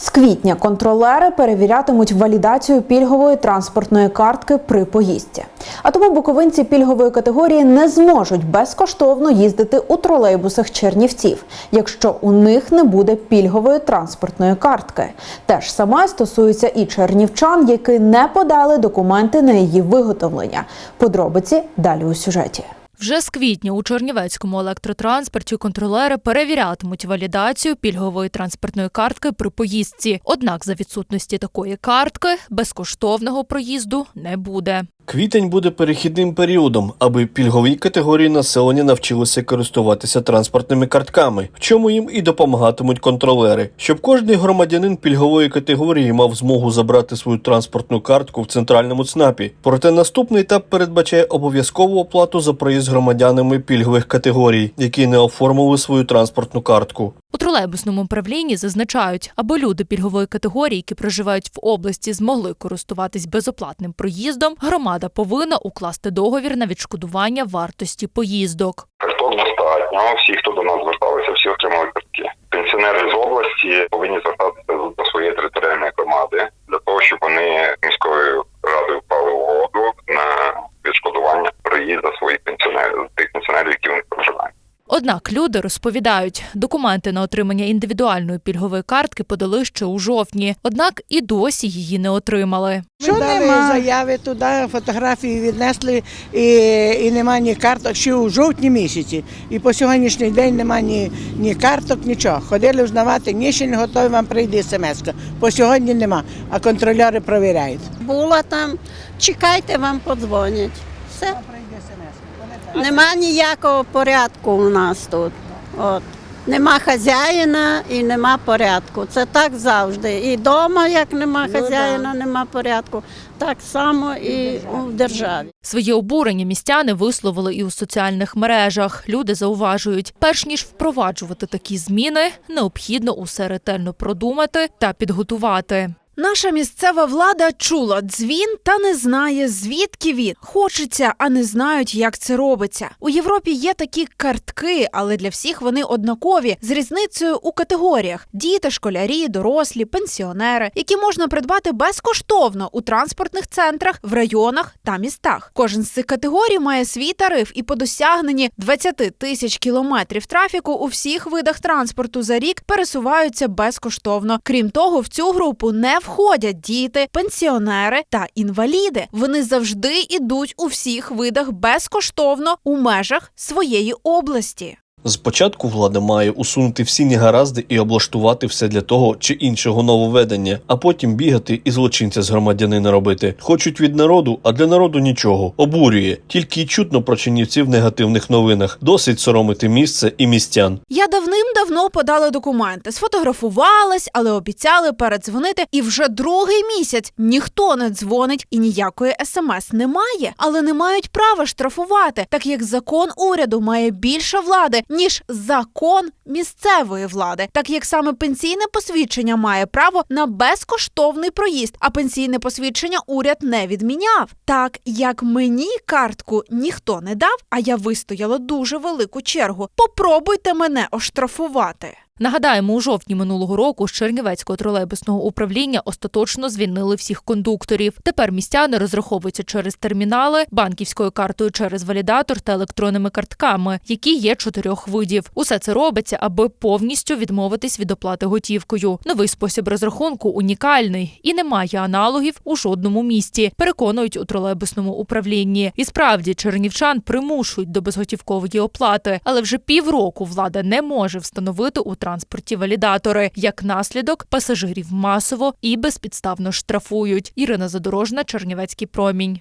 З квітня контролери перевірятимуть валідацію пільгової транспортної картки при поїздці. А тому буковинці пільгової категорії не зможуть безкоштовно їздити у тролейбусах Чернівців, якщо у них не буде пільгової транспортної картки. Те ж саме стосується і чернівчан, які не подали документи на її виготовлення. Подробиці далі у сюжеті. Вже з квітня у Чернівецькому електротранспорті контролери перевірятимуть валідацію пільгової транспортної картки при поїздці. Однак за відсутності такої картки безкоштовного проїзду не буде. Квітень буде перехідним періодом, аби пільгові категорії населення навчилися користуватися транспортними картками, в чому їм і допомагатимуть контролери, щоб кожний громадянин пільгової категорії мав змогу забрати свою транспортну картку в центральному ЦНАПі. Проте наступний етап передбачає обов'язкову оплату за проїзд громадянами пільгових категорій, які не оформили свою транспортну картку. У тролейбусному управлінні зазначають, аби люди пільгової категорії, які проживають в області, змогли користуватись безоплатним проїздом, громада повинна укласти договір на відшкодування вартості поїздок. Карток достатньо. Всі, хто до нас зверталися, всі отримали картки. Пенсіонери з області повинні звертатися до своєї територіальної громади для того, щоб вони міською радою впали угоду на відшкодування проїзду своїх пенсіонерів, тих пенсіонерів, які вони проживають. Однак люди розповідають, документи на отримання індивідуальної пільгової картки подали ще у жовтні, однак і досі її не отримали. Ми дали заяви туди, фотографії віднесли і, і нема ні карток ще у жовтні місяці. І по сьогоднішній день нема ні, ні карток, нічого. Ходили взнавати, ні ще не готові вам прийде смс. По сьогодні нема, а контролери перевіряють. Була там, чекайте, вам подзвонять. Все. Нема ніякого порядку у нас тут. От. Нема хазяїна і нема порядку. Це так завжди. І вдома, як нема Ну, хазяїна, нема порядку, так само і в державі. Своє обурення містяни висловили і у соціальних мережах. Люди зауважують, перш ніж впроваджувати такі зміни, необхідно усе ретельно продумати та підготувати. Наша місцева влада чула дзвін та не знає, звідки він. Хочеться, а не знають, як це робиться. У Європі є такі картки, але для всіх вони однакові з різницею у категоріях: діти, школярі, дорослі, пенсіонери, які можна придбати безкоштовно у транспортних центрах, в районах та містах. Кожен з цих категорій має свій тариф, і по досягненні 20 тисяч кілометрів трафіку у всіх видах транспорту за рік пересуваються безкоштовно. Крім того, в цю групу не входять діти, пенсіонери та інваліди. Вони завжди ідуть у всіх видах безкоштовно у межах своєї області. Спочатку влада має усунути всі негаразди і облаштувати все для того чи іншого нововведення, а потім бігати і злочинця з громадянина робити. Хочуть від народу, а для народу нічого. Обурює. Тільки й чутно про чинівців в негативних новинах. Досить соромити місце і містян. Я давним-давно подала документи, сфотографувалась, але обіцяли передзвонити. І вже другий місяць ніхто не дзвонить і ніякої смс немає, але не мають права штрафувати, так як закон уряду має більше влади ніж закон місцевої влади, так як саме пенсійне посвідчення має право на безкоштовний проїзд, а пенсійне посвідчення уряд не відміняв. Так як мені картку ніхто не дав, а я вистояла дуже велику чергу. Попробуйте мене оштрафувати. Нагадаємо, у жовтні минулого року з Чернівецького тролейбусного управління остаточно звільнили всіх кондукторів. Тепер містяни розраховуються через термінали, банківською картою через валідатор та електронними картками, які є чотирьох видів. Усе це робиться, аби повністю відмовитись від оплати готівкою. Новий спосіб розрахунку унікальний і не має аналогів у жодному місті. Переконують у тролейбусному управлінні. І справді чернівчан примушують до безготівкової оплати, але вже півроку влада не може встановити у транспорті валідатори. Як наслідок, пасажирів масово і безпідставно штрафують. Ірина Задорожна, Чернівецький промінь.